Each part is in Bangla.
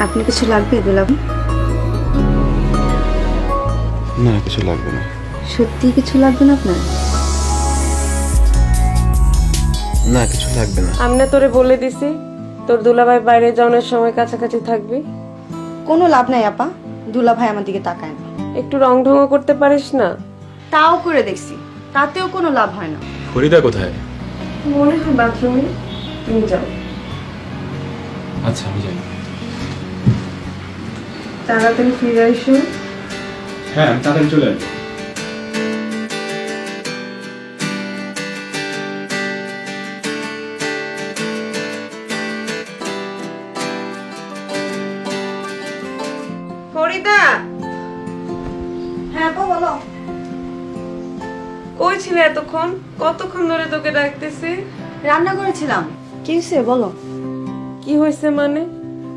আপনি কিছু লাগবে দুলাভ না কিছু লাগবে না। সত্যি কিছু লাগবে না আপনার? না কিছু লাগবে না। আমি না তোরে বলে দিছি তোর দুলাভাই বাইরে যাওয়ার সময় কাছাকাছি থাকবি। কোনো লাভ নাই আপা। দুলা ভাই আমার দিকে তাকায় না। একটু রং ঢঙও করতে পারিস না। তাও করে দেখছি তাতেও কোনো লাভ হয় না। ফরিদা কোথায়? মনে হয় বাথরুমে। তুমি যাও। আচ্ছা আমি যাই। তাড়াতাড়ি ফিরে এসো। হ্যাঁ তাড়াতাড়ি চলে আসব। ফরিদা! হ্যাঁ আপা বলো। কই ছিলে এতক্ষণ? কতক্ষণ ধরে তোকে ডাকতেছি? রান্না করেছিলাম। কি হয়েছে বলো? কি হয়েছে মানে?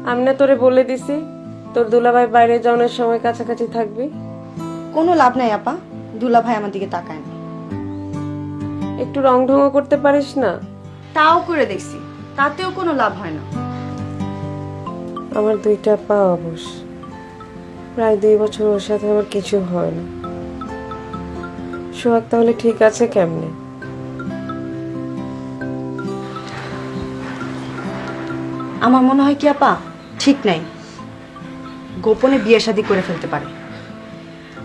আমি না তোরে বলে দিছি তোর দুলাভাই বাইরে যাওয়ার সময় কাছাকাছি থাকবি। কোনো লাভ নাই আপা দুলা ভাই আমার দিকে তাকায় না। একটু রং ঢঙও করতে পারিস না? তাও করে দেখছি তাতেও কোনো লাভ হয় না। আমার দুইটা পা অবশ। প্রায় দুই বছর ওর সাথে আমার কিছু হয় না। সোহাগ তাহলে ঠিক আছে কেমনে? আমার মনে হয় কি আপা, ঠিক নাই। গোপনে বিয়ে শাদী করে ফেলতে পারে।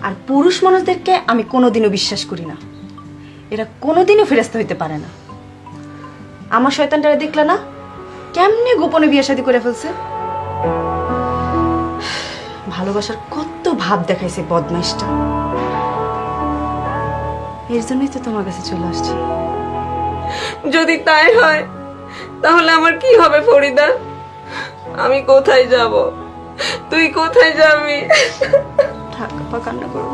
আর পুরুষ মানুষদেরকে আমি কোনোদিনও বিশ্বাস করি না। এরা কোনোদিনও ফেরস্ত হইতে পারে না। আমার শয়তানটারে দেখলে না, কেমনে গোপনে বিয়ে শাদী করে ফেলছে? ভালোবাসার কত ভাব দেখাইছে বদমাইশটা। এর জন্যই তো তোমার কাছে চলে আসছি। যদি তাই হয় তাহলে আমার কি হবে ফরিদা? আমি কোথায় যাব? তুই কোথায় যাবি? থাক কান্না করব।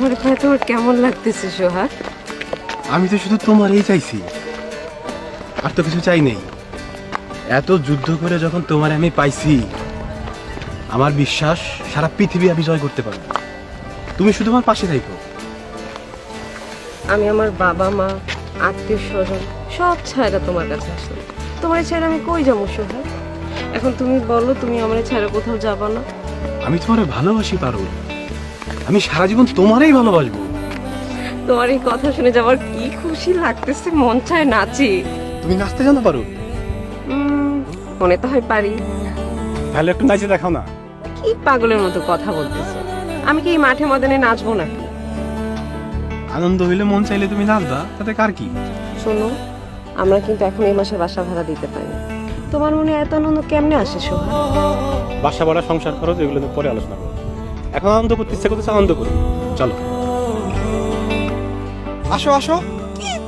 আমার ভাই তোমার কেমন লাগতেছে সোহাগ? আমি তো শুধু তোমারই চাইছি। আর তো কিছু চাই নেই। এত যুদ্ধ করে যখন তোমার আমি পাইছি আমার বিশ্বাস সারা পৃথিবী আমি জয় করতে পারব। তুমি শুধু আমার পাশে থাকো আমি আমার বাবা মা আত্মীয় স্বজন সব ছায়রা তোমার কাছে আসলাম তোমার ছাড়া আমি কই যাব সোহাগ? এখন তুমি বলো তুমি আমার ছাড়া কোথাও যাবা না? আমি তোমার ভালোবাসি পারো আমি সারা জীবন তোমারই ভালোবাসবো। তোমার এই কথা শুনে যাবার কি খুশি লাগতেছে মন চায় নাচি। তুমি নাচতে জানো পারো? মনে তো হয় পারি। তাহলে একটু নাচে দেখাও না। কি পাগলের মতো কথা বলতেছো? আমি কি এই মাঠে ময়দানে নাচবো নাকি? আনন্দ হইলে মন চাইলে তুমি নাচবা তাতে কার কি? শোনো আমরা কিন্তু এখন এই মাসে বাসা ভাড়া দিতে পারি। তোমার মনে এত আনন্দ কেমনে আসে সোহা বাসা ভাড়া সংসার খরচ এগুলো পরে আলোচনা করো এখন আনন্দ করতে ইচ্ছা করতেছে আনন্দ করি। চলো। আসো আসো।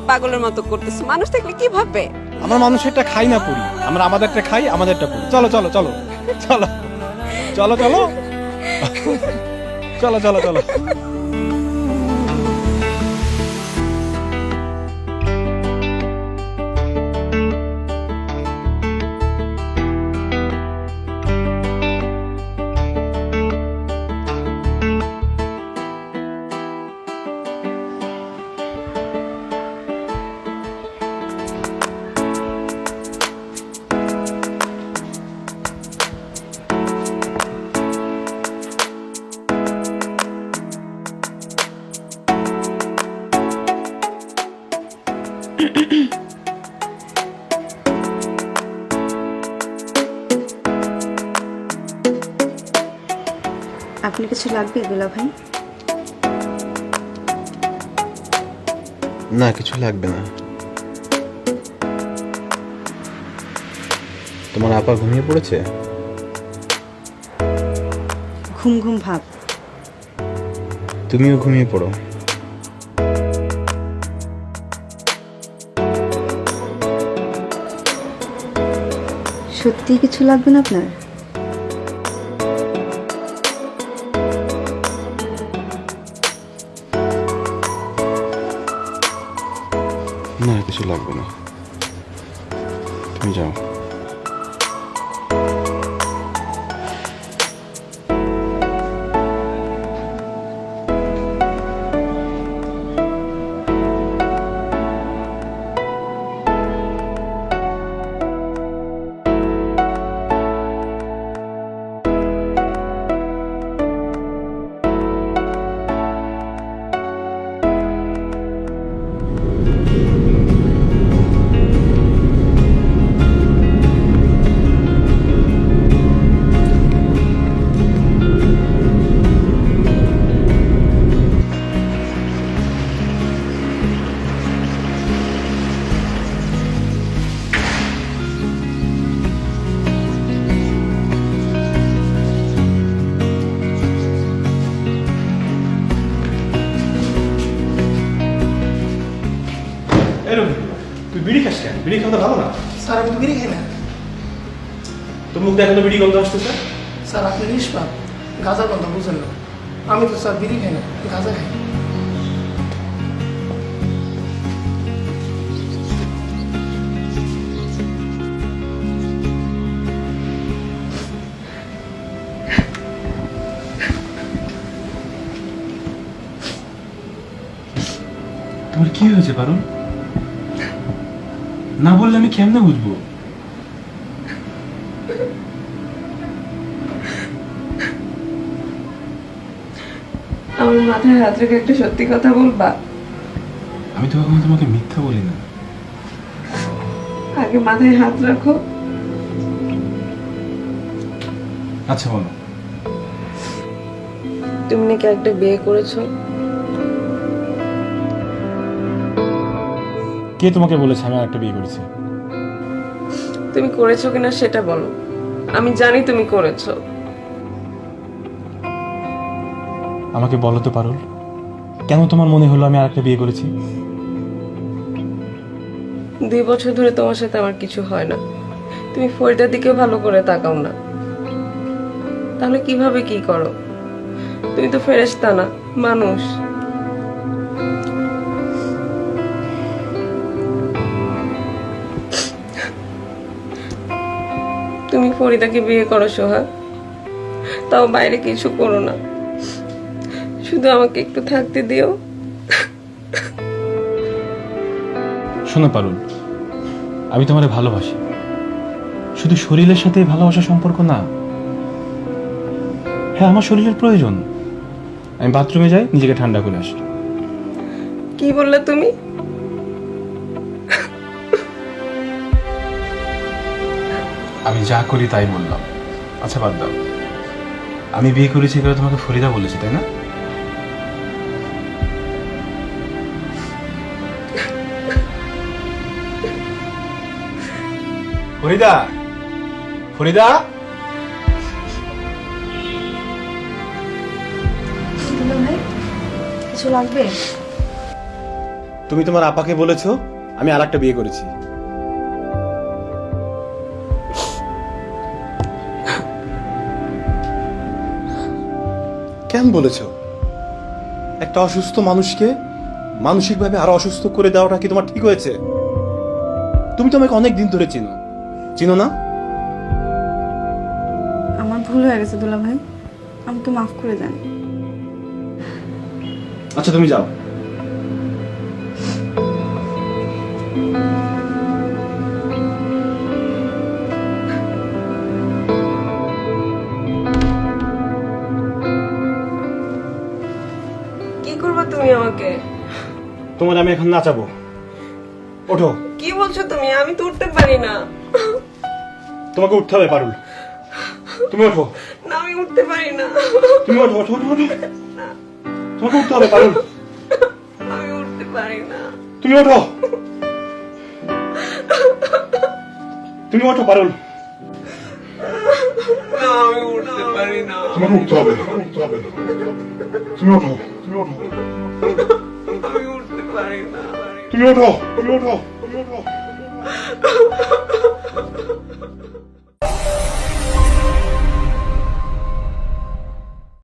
পাগলের মতো করতেছো? মানুষ দেখলে কি ভাববে? আমরা মানুষেরটা খাই না পুরি আমরা আমাদেরটা খাই আমাদেরটা পুরি চলো চলো চলো। চলো চলো চলো। চলো চলো চলো। আপনি কিছু লাগবে দুলা ভাই? না কিছু লাগবে না। তোমার আপা ঘুমিয়ে পড়েছে? ঘুম ঘুম ভাব। তুমিও ঘুমিয়ে পড়ো। সত্যি কিছু লাগবে না আপনার? না কিছু লাগবে না। তুমি যাও। এরকম তুই বিড়ি খাস কেন? বিড়ি খাওয়া ভালো না? স্যার আমি তো বিড়ি খাই না। তোর মুখ দেখো বিড়ি গন্ধ আসতেছে? স্যার আপনি নিষ্পাপ। কথা বুঝেন না। আমি তো স্যার বিড়ি খাই না গাঁজা খাই। তোমার কি হয়েছে পারুল না বললে আমি কেমনে বুঝব? আমার মাথায় হাত রেখে একটা সত্যি কথা বলবা? আমি তো কখনো তোমাকে মিথ্যা বলি না। আগে মাথায় হাত রাখো। আচ্ছা বলো। তুমি নাকি একটা বিয়ে করেছ? কে তোমাকে বলেছে আমি একটা বিয়ে করেছি? তুমি করেছ কিনা সেটা বলো। আমি জানি তুমি করেছ। আমাকে বলো তো পারুল কেন তোমার মনে হলো আমি আরেকটা বিয়ে করেছি? দুই বছর ধরে তোমার সাথে আমার কিছু হয় না। তুমি ফরিদার দিকেও ভালো করে তাকাও না। তাহলে কীভাবে কি করো? তুমি তো ফেরেশতা না মানুষ। ফরিদাকে বিয়ে করো সোহা তাও বাইরে কিছু করো না। শুধু আমাকে একটু থাকতে দিও। শোনো পারুল আমি তোমারে ভালোবাসি। শুধু শরীরের সাথে ভালোবাসা সম্পর্ক না হ্যাঁ আমার শরীরের প্রয়োজন। আমি বাথরুমে যাই নিজেকে ঠান্ডা করে আসি। কি বললে তুমি? আমি যা করি তাই বললাম। আচ্ছা বাদ দাও। আমি বিয়ে করেছি এগুলো তোমাকে ফরিদা বলেছি তাই না? ফরিদা! ফরিদা! কিছু লাগবে? তুমি তোমার আপাকে বলেছ আমি আর একটা বিয়ে করেছি। কেন বলেছ? একটা অসুস্থ মানুষকে মানসিকভাবে আরও অসুস্থ করে দেওয়াটা কি তোমার ঠিক হয়েছে? তুমি তো আমাকে অনেক দিন ধরে চিনো। চিনো না? আমার ভুল হয়ে গেছে দুলা ভাই আমি তো মাফ করে জানি আচ্ছা তুমি যাও। তোমার আমি এখন নাচাবো। ওঠো। কি বলছো তুমি? আমি তো উঠতে পারি না। তোমাকে উঠতে হবে পারুল। তুমি ওঠো। না আমি উঠতে পারি না। তুমি ওঠো ওঠো ওঠো ওঠো। তোমাকে উঠতে হবে পারুল। আমি উঠতে পারি না। তুমি ওঠো। তুমি ওঠো পারুল। না আমি উঠতে পারি না। তোমাকে উঠতে হবে। তুমি ওঠো। তুমি ওঠো। উঠতে পারি না তুমি ওঠো তুমি ওঠো তুমি ওঠো